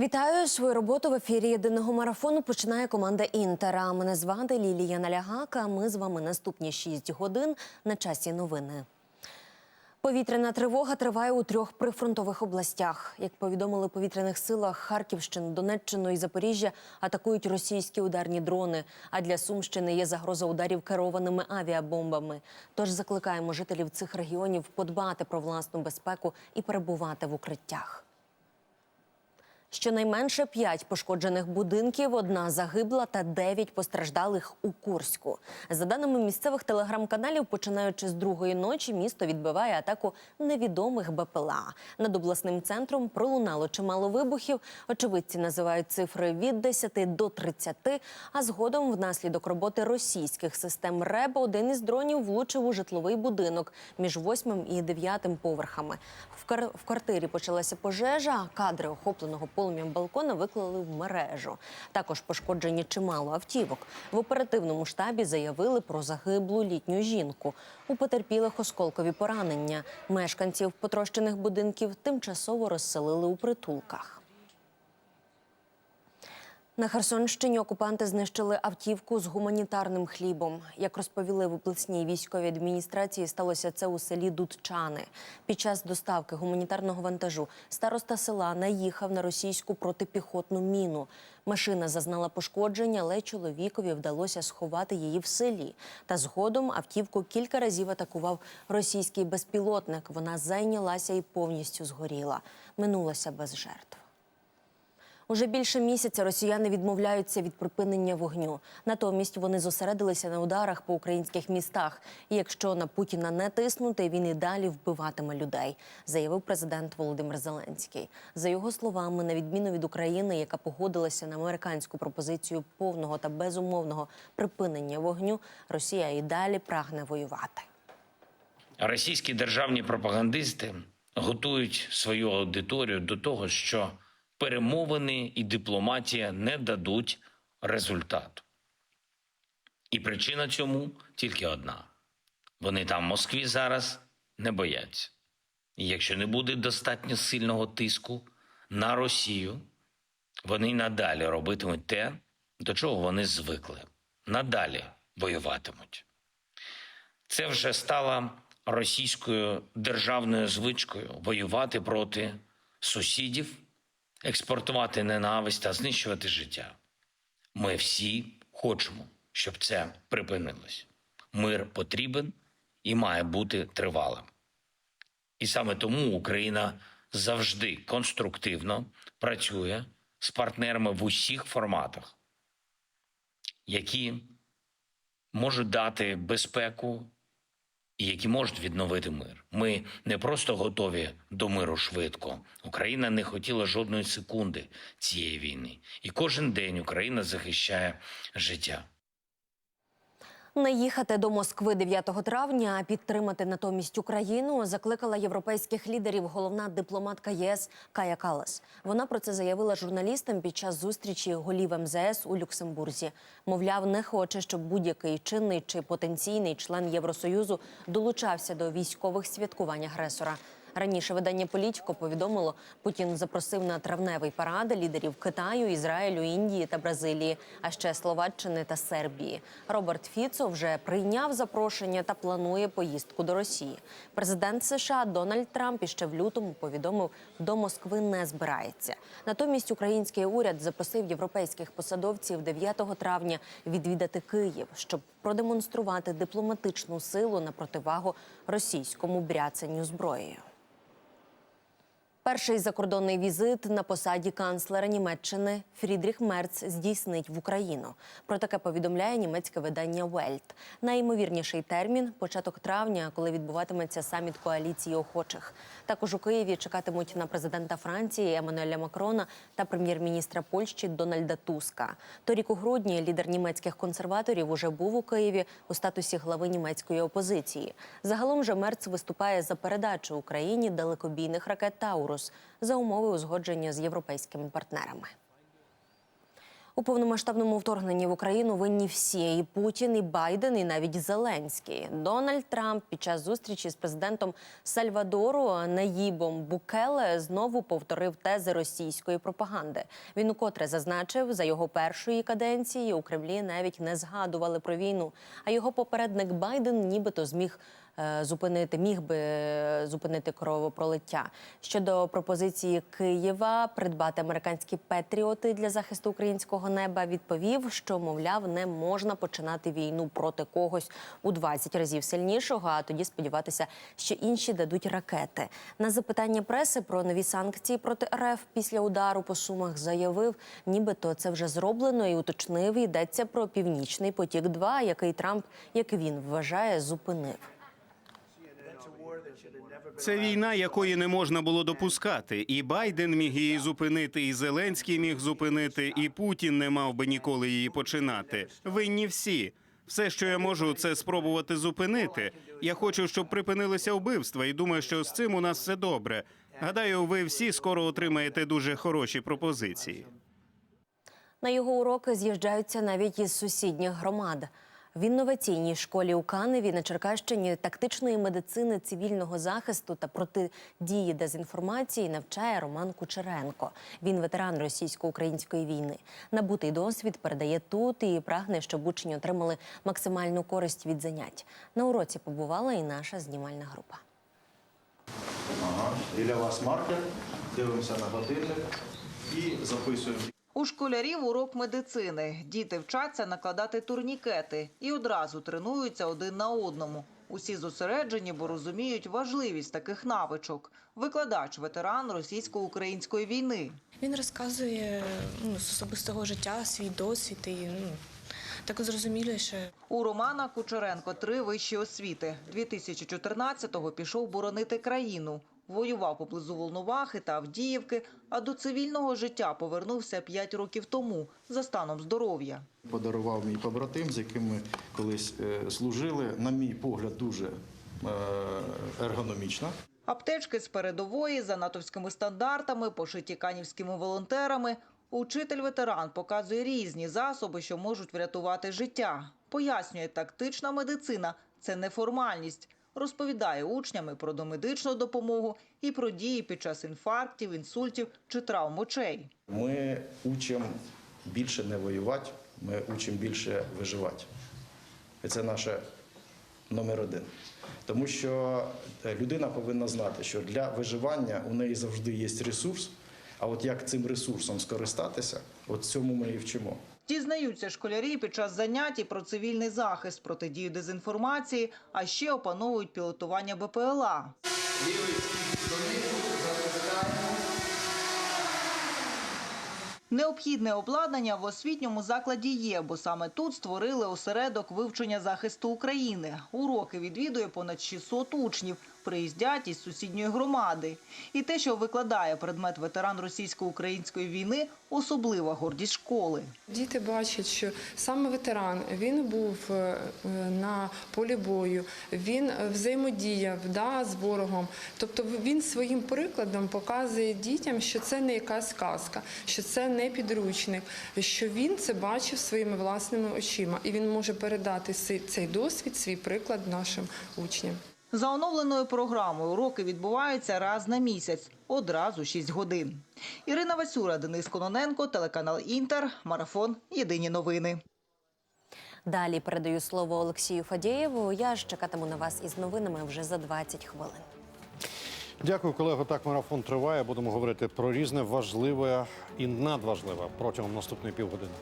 Вітаю свою роботу в ефірі єдиного марафону. Починає команда Інтера. Мене звати Лілія Налягака. Ми з вами наступні 6 годин на часі новини. Повітряна тривога триває у трьох прифронтових областях. Як повідомили повітряних силах, Харківщину, Донеччину і Запоріжжя атакують російські ударні дрони. А для Сумщини є загроза ударів керованими авіабомбами. Тож закликаємо жителів цих регіонів подбати про власну безпеку і перебувати в укриттях. Щонайменше п'ять пошкоджених будинків, одна загибла та дев'ять постраждалих у Курську. За даними місцевих телеграм-каналів, починаючи з другої ночі, місто відбиває атаку невідомих БПЛА. Над обласним центром пролунало чимало вибухів. Очевидці називають цифри від 10 до 30, А згодом, внаслідок роботи російських систем РЕБ, один із дронів влучив у житловий будинок між восьмим і дев'ятим поверхами. В, квартирі почалася пожежа. Кадри охопленого полум'ям балкона виклали в мережу. Також пошкоджені чимало автівок. В оперативному штабі заявили про загиблу літню жінку. У потерпілих осколкові поранення. Мешканців потрощених будинків тимчасово розселили у притулках. На Херсонщині окупанти знищили автівку з гуманітарним хлібом. Як розповіли в обласній військовій адміністрації, сталося це у селі Дудчани. Під час доставки гуманітарного вантажу староста села наїхав на російську протипіхотну міну. Машина зазнала пошкодження, але чоловікові вдалося сховати її в селі. Та згодом автівку кілька разів атакував російський безпілотник. Вона зайнялася і повністю згоріла. Минулося без жертв. Уже більше місяця росіяни відмовляються від припинення вогню. Натомість вони зосередилися на ударах по українських містах. І якщо на Путіна не тиснути, він і далі вбиватиме людей, заявив президент Володимир Зеленський. За його словами, на відміну від України, яка погодилася на американську пропозицію повного та безумовного припинення вогню, Росія і далі прагне воювати. Російські державні пропагандисти готують свою аудиторію до того, що перемовини і дипломатія не дадуть результату. І причина цьому тільки одна: вони там в Москві зараз не бояться. І якщо не буде достатньо сильного тиску на Росію, вони надалі робитимуть те, до чого вони звикли. Надалі воюватимуть. Це вже стало російською державною звичкою воювати проти сусідів, експортувати ненависть та знищувати життя. Ми всі хочемо, щоб це припинилось. Мир потрібен і має бути тривалим. І саме тому Україна завжди конструктивно працює з партнерами в усіх форматах, які можуть дати безпеку які можуть відновити мир. Ми не просто готові до миру швидко. Україна не хотіла жодної секунди цієї війни, і кожен день Україна захищає життя. Не їхати до Москви 9 травня, а підтримати натомість Україну закликала європейських лідерів головна дипломатка ЄС Кая Калас. Вона про це заявила журналістам під час зустрічі голів МЗС у Люксембурзі. Мовляв, не хоче, щоб будь-який чинний чи потенційний член Євросоюзу долучався до військових святкувань агресора. Раніше видання Політіко повідомило, Путін запросив на травневий парад лідерів Китаю, Ізраїлю, Індії та Бразилії, а ще Словаччини та Сербії. Роберт Фіцо вже прийняв запрошення та планує поїздку до Росії. Президент США Дональд Трамп іще в лютому повідомив, до Москви не збирається. Натомість український уряд запросив європейських посадовців 9 травня відвідати Київ, щоб продемонструвати дипломатичну силу на противагу російському бряцанню зброєю. Перший закордонний візит на посаді канцлера Німеччини Фрідріх Мерц здійснить в Україну. Про таке повідомляє німецьке видання Вельт. Найімовірніший термін початок травня, коли відбуватиметься саміт коаліції охочих. Також у Києві чекатимуть на президента Франції Еммануеля Макрона та прем'єр-міністра Польщі Дональда Туска. Торік у грудні лідер німецьких консерваторів уже був у Києві у статусі глави німецької опозиції. Загалом же Мерц виступає за передачу Україні далекобійних ракет Таурус за умови узгодження з європейськими партнерами. У повномасштабному вторгненні в Україну винні всі і Путін, і Байден, і навіть Зеленський. Дональд Трамп під час зустрічі з президентом Сальвадору Наїбом Букеле знову повторив тези російської пропаганди. Він укотре зазначив, за його першої каденції у Кремлі навіть не згадували про війну. А його попередник Байден нібито зміг зупинити, міг би е, зупинити кровопролиття. Щодо пропозиції Києва придбати американські петріоти для захисту українського неба, відповів, що мовляв не можна починати війну проти когось у 20 разів сильнішого, а тоді сподіватися, що інші дадуть ракети. На запитання преси про нові санкції проти РФ після удару по сумах заявив, нібито це вже зроблено і уточнив. Йдеться про північний потік 2 який Трамп, як він вважає, зупинив. Це війна, якої не можна було допускати. І Байден міг її зупинити, і Зеленський міг зупинити, і Путін не мав би ніколи її починати. Винні всі. Все, що я можу, це спробувати зупинити. Я хочу, щоб припинилися вбивства, і думаю, що з цим у нас все добре. Гадаю, ви всі скоро отримаєте дуже хороші пропозиції. На його уроки з'їжджаються навіть із сусідніх громад. В інноваційній школі у Каневі на Черкащині тактичної медицини цивільного захисту та протидії дезінформації навчає Роман Кучеренко. Він ветеран російсько-української війни. Набутий досвід передає тут і прагне, щоб учні отримали максимальну користь від занять. На уроці побувала і наша знімальна група. Ага. Біля вас маркер, дивимося на годинник і записуємо. У школярів урок медицини. Діти вчаться накладати турнікети і одразу тренуються один на одному. Усі зосереджені, бо розуміють важливість таких навичок. Викладач, ветеран російсько-української війни. Він розказує ну, з особистого життя свій досвід і ну, так зрозуміліше. У Романа Кучеренко три вищі освіти. 2014-го пішов боронити країну. Воював поблизу Волновахи та Авдіївки, а до цивільного життя повернувся п'ять років тому за станом здоров'я. Подарував мій побратим, з яким ми колись е, служили. На мій погляд, дуже е, ергономічно. Аптечки з передової за натовськими стандартами, пошиті канівськими волонтерами. Учитель-ветеран показує різні засоби, що можуть врятувати життя. Пояснює, тактична медицина це не формальність. Розповідає учням і про домедичну допомогу і про дії під час інфарктів, інсультів чи травм очей. Ми учимо більше не воювати, ми учимо більше виживати. І це наше номер один. Тому що е, людина повинна знати, що для виживання у неї завжди є ресурс. А от як цим ресурсом скористатися, от цьому ми і вчимо. Дізнаються школярі під час занять і про цивільний захист, протидію дезінформації, а ще опановують пілотування БПЛА. Необхідне обладнання в освітньому закладі є, бо саме тут створили осередок вивчення захисту України. Уроки відвідує понад 600 учнів, приїздять із сусідньої громади. І те, що викладає предмет ветеран російсько-української війни, особлива гордість школи. Діти бачать, що саме ветеран він був е, на полі бою, він взаємодіяв да, з ворогом. Тобто він своїм прикладом показує дітям, що це не якась казка, що це не підручник, що він це бачив своїми власними очима, і він може передати цей досвід, свій приклад нашим учням. За оновленою програмою уроки відбуваються раз на місяць, одразу 6 годин. Ірина Васюра, Денис Кононенко, телеканал Інтер, Марафон. Єдині новини. Далі передаю слово Олексію Фадєєву. Я ж чекатиму на вас із новинами вже за 20 хвилин. Дякую, колего. Так, марафон триває. Будемо говорити про різне важливе і надважливе протягом наступної півгодини.